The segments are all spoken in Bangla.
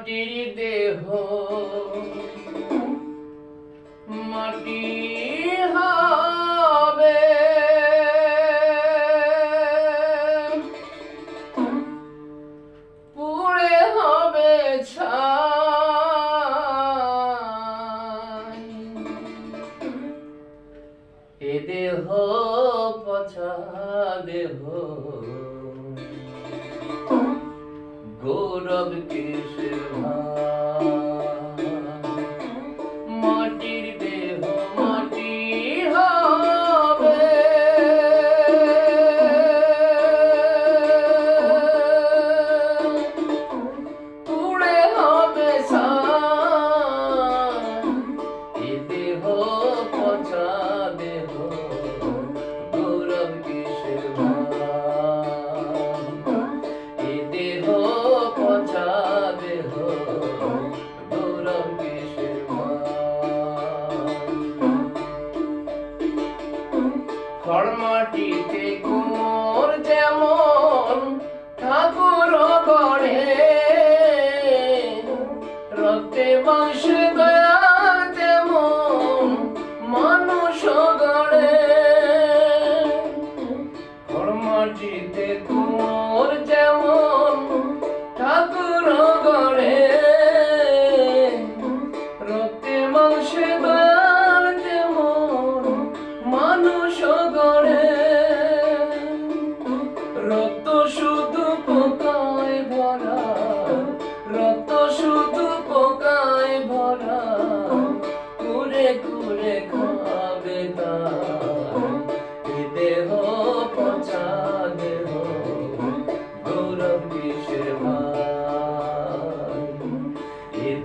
মাটির দেহ। মাটি হবে। পুড়ে হবে ছ এ দেহ পছা দেহ। গৌরব কিসের ভাই?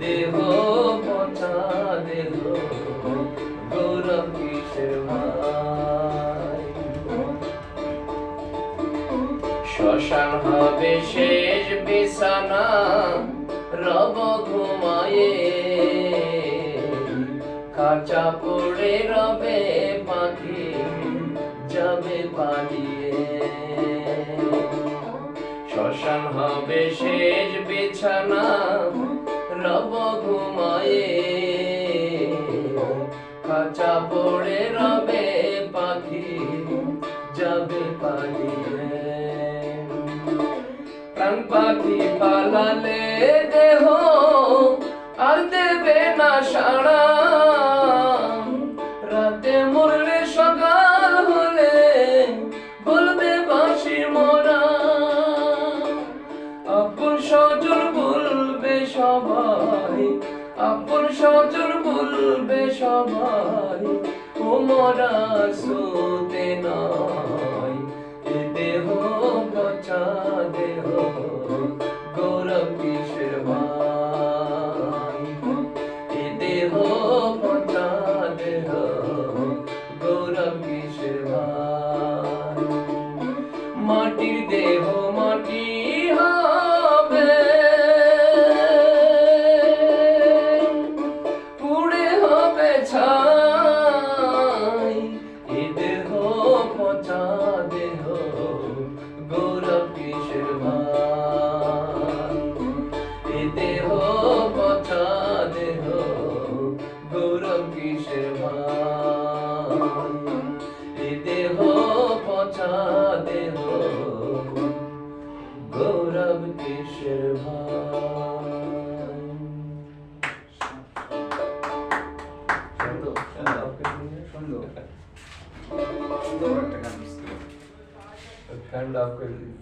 দেহ পচা দেহ, গৌরব কিসের শ্মশান হবে শেষ বিছানা, রব ঘুমায়ে। কাঁচা পড়ে রবে পাখি, যাবে পালিয়ে। শ্মশান হবে শেষ বিছানা রব ঘুমায়ে কাঁচা পড়ে রবে পাখি, যাবে পালিয়ে প্রাণ পাখি পালালে দেহ আর দেবে না সাড়া। রাতে সকাল হলে মরা। সজন বলবে সবাই, ও মরা সোতে নাই দেহ পচা দেহ, গৌরব ভাই। এ দেহ পচা দেহ, গৌরব কিসের ভাই। মাটির দেহ পচা দেহ গৌরব কিসের ভাই এ দেহ পচা দেহ গৌরব কিসের ভাই এ দেহ পচা দেহ গৌরব কিসের সুন্দর সুন্দর। kind of